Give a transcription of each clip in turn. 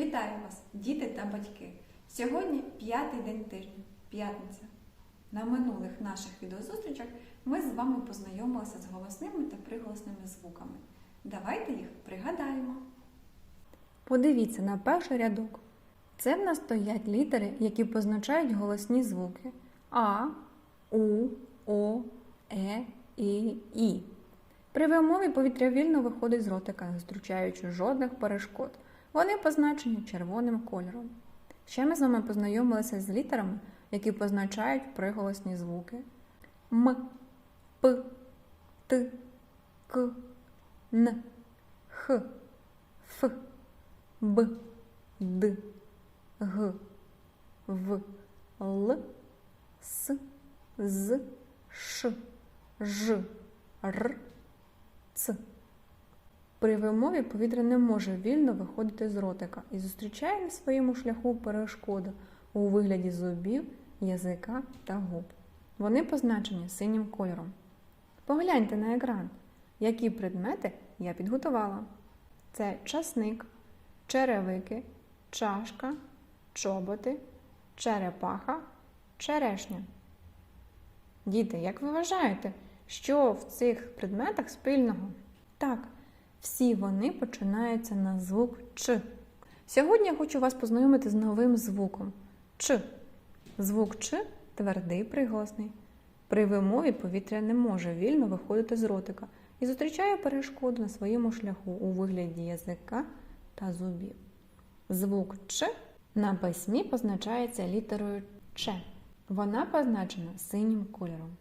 Вітаю вас, діти та батьки! Сьогодні п'ятий день тижня, п'ятниця. На минулих наших відеозустрічах ми з вами познайомилися з голосними та приголосними звуками. Давайте їх пригадаємо. Подивіться на перший рядок. Це в нас стоять літери, які позначають голосні звуки А, У, О, Е, І, І. При вимові повітря вільно виходить з ротика, зустрічаючи жодних перешкод. Вони позначені червоним кольором. Ще ми з вами познайомилися з літерами, які позначають приголосні звуки М, П, Т, К, Н, Х, Ф, Б, Д, Г, В, Л, С, З, Ш, Ж, Р, Ц. При вимові повітря не може вільно виходити з ротика і зустрічає на своєму шляху перешкоду у вигляді зубів, язика та губ. Вони позначені синім кольором. Погляньте на екран, які предмети я підготувала. Це часник, черевики, чашка, чоботи, черепаха, черешня. Діти, як ви вважаєте, що в цих предметах спільного? Так, всі вони починаються на звук Ч. Сьогодні я хочу вас познайомити з новим звуком Ч. Звук Ч твердий приголосний. При вимові повітря не може вільно виходити з ротика і зустрічає перешкоду на своєму шляху у вигляді язика та зубів. Звук Ч на письмі позначається літерою Ч. Вона позначена синім кольором.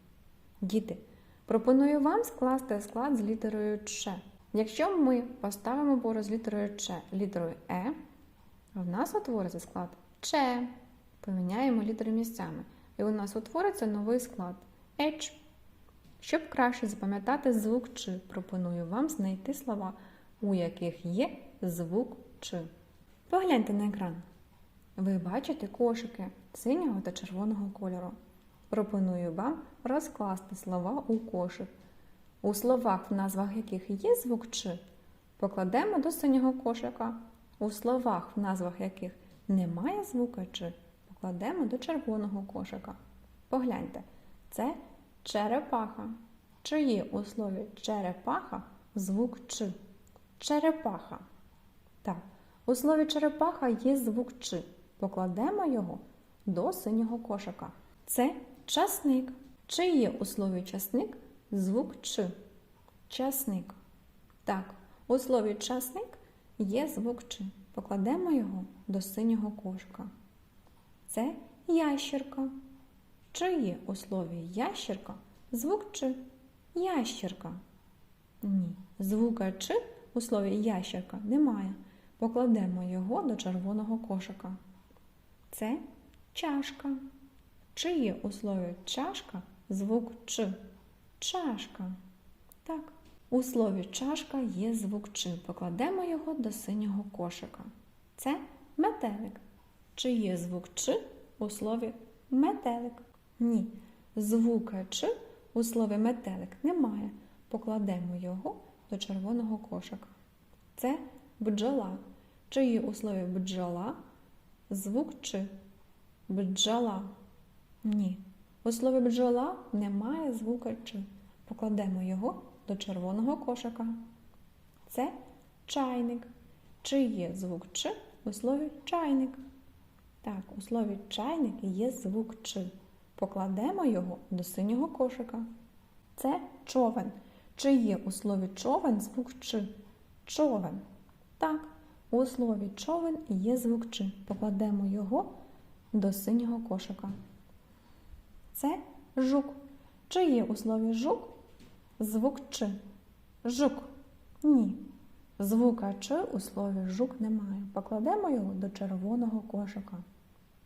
Діти, пропоную вам скласти склад з літерою Ч. Якщо ми поставимо поруч літерою Ч літерою Е, в нас утвориться склад Ч. Поміняємо літери місцями. І у нас утвориться новий склад Еч. Щоб краще запам'ятати звук Ч, пропоную вам знайти слова, у яких є звук Ч. Погляньте на екран. Ви бачите кошики синього та червоного кольору. Пропоную вам розкласти слова у кошик. У словах, в назвах яких є звук Ч, покладемо до синього кошика. У словах, в назвах яких немає звука Ч, покладемо до червоного кошика. Погляньте, це черепаха. Чи є у слові черепаха звук Ч? Черепаха. Так, у слові черепаха є звук Ч. Покладемо його до синього кошика. Це часник. Чи є у слові часник звук Ч? Часник. Так, у слові часник є звук Ч. Покладемо його до синього кошика. Це ящерка. Чи є у слові ящерка звук Ч? Ящерка. Ні. Звука Ч у слові ящерка немає. Покладемо його до червоного кошика. Це чашка. Чи є у слові чашка звук Ч? Чашка. Так. У слові чашка є звук Ч. Покладемо його до синього кошика. Це метелик. Чи є звук Ч у слові метелик? Ні. Звука Ч у слові метелик немає. Покладемо його до червоного кошика. Це бджола. Чи є у слові бджола звук Ч? Бджола. Ні. У слові бджола немає звука Ч. Покладемо його до червоного кошика. Це чайник. Чи є звук Ч у слові чайник? Так, у слові чайник є звук Ч. Покладемо його до синього кошика. Це човен. Чи є у слові човен звук Ч? Човен. Так, у слові човен є звук Ч. Покладемо його до синього кошика. Це жук. Чи є у слові жук звук Ч? Жук. Ні. Звука Ч у слові жук немає. Покладемо його до червоного кошика.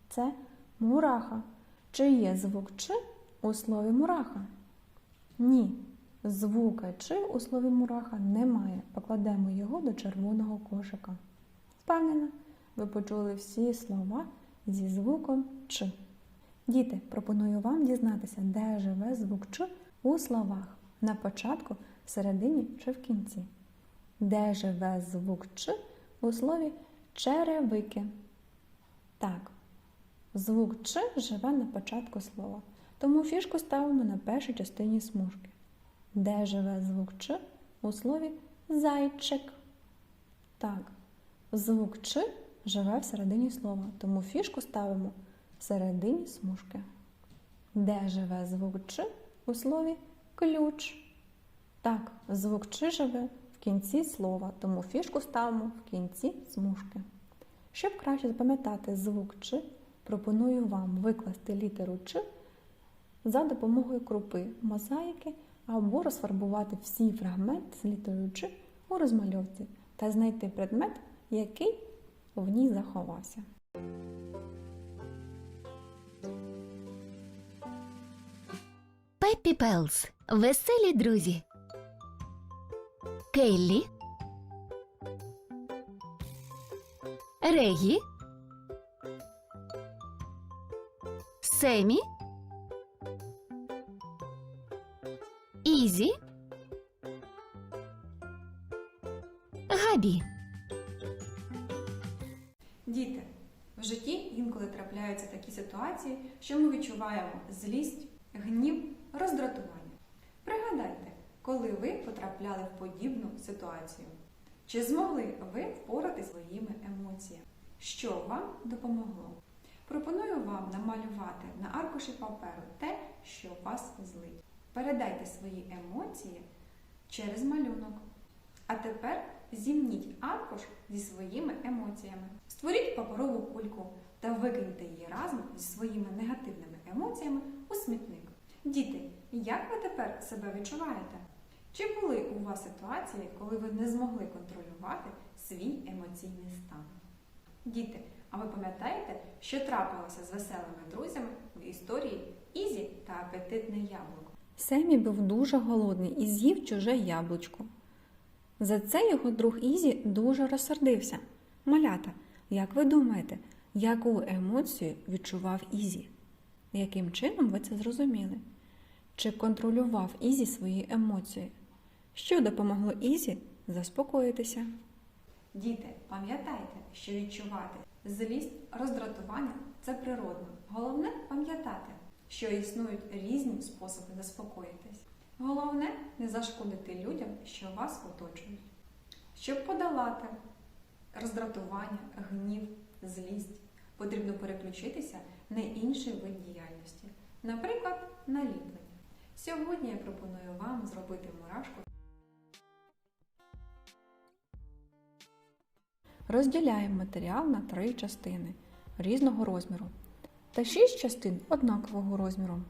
Це мураха. Чи є звук Ч у слові мураха? Ні. Звука Ч у слові мураха немає. Покладемо його до червоного кошика. Впевнена, ви почули всі слова зі звуком Ч. Діти, пропоную вам дізнатися, де живе звук Ч у словах на початку, в середині чи в кінці. Де живе звук Ч у слові Черевики. Так, звук Ч живе на початку слова, тому фішку ставимо на першій частині смужки. Де живе звук Ч у слові зайчик? Так, звук Ч живе всередині слова, тому фішку ставимо всередині смужки. Де живе звук Ч у слові ключ? Так, звук Ч живе в кінці слова, тому фішку ставимо в кінці смужки. Щоб краще запам'ятати звук Ч, пропоную вам викласти літеру Ч за допомогою крупи мозаїки або розфарбувати всі фрагменти з літерою Ч у розмальовці та знайти предмет, який в ній заховався. Пеппі Пелс. Веселі друзі. Келлі. Регі. Семі. Ізі. Габі. Діти, в житті інколи трапляються такі ситуації, що ми відчуваємо злість, гнів, роздратування. Пригадайте, коли ви потрапляли в подібну ситуацію. Чи змогли ви впоратися своїми емоціями? Що вам допомогло? Пропоную вам намалювати на аркуші паперу те, що вас злить. Передайте свої емоції через малюнок. А тепер зімніть аркуш зі своїми емоціями. Створіть паперову кульку та викиньте її разом зі своїми негативними емоціями у смітник. Діти, як ви тепер себе відчуваєте? Чи були у вас ситуації, коли ви не змогли контролювати свій емоційний стан? Діти, а ви пам'ятаєте, що трапилося з веселими друзями в історії Ізі та апетитне яблуко? Семі був дуже голодний і з'їв чуже яблучко. За це його друг Ізі дуже розсердився. Малята, як ви думаєте, яку емоцію відчував Ізі? Яким чином ви це зрозуміли? Чи контролював Ізі свої емоції? Що допомогло Ізі заспокоїтися? Діти, пам'ятайте, що відчувати злість, роздратування це природно. Головне пам'ятати, що існують різні способи заспокоїтись. Головне не зашкодити людям, що вас оточують. Щоб подолати роздратування, гнів, злість, потрібно переключитися на інший вид діяльності, наприклад, на ліплення. Сьогодні я пропоную вам зробити мурашку. Розділяємо матеріал на три частини різного розміру та шість частин однакового розміру.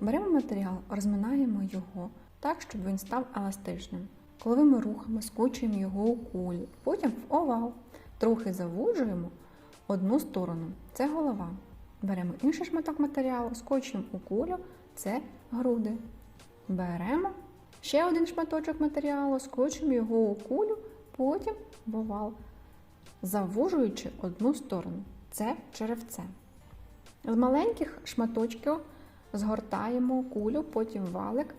Беремо матеріал, розминаємо його так, щоб він став еластичним. Коловими рухами скочуємо його у кулю, потім в овал. Трохи завужуємо одну сторону це голова. Беремо інший шматок матеріалу, скочимо у кулю це груди. Беремо ще один шматочок матеріалу, скочимо його у кулю, потім в овал, завужуючи одну сторону це черевце. З маленьких шматочків згортаємо кулю, потім валик.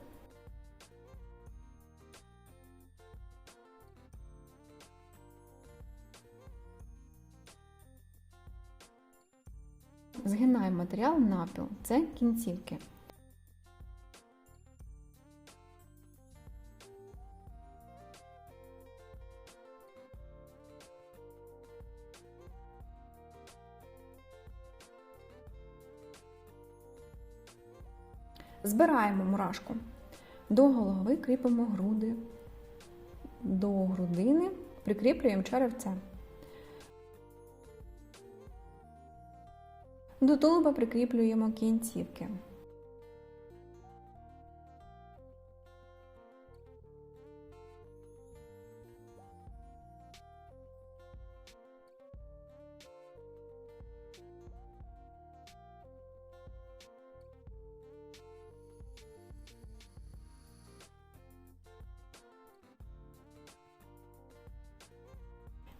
Згинаємо матеріал навпіл. Це кінцівки. Збираємо мурашку. До голови кріпимо груди. До грудини прикріплюємо черевце. До тулуба прикріплюємо кінцівки.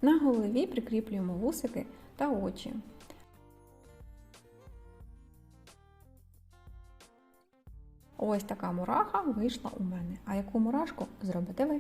На голові прикріплюємо вусики та очі. Ось така мураха вийшла у мене. А яку мурашку зробите ви?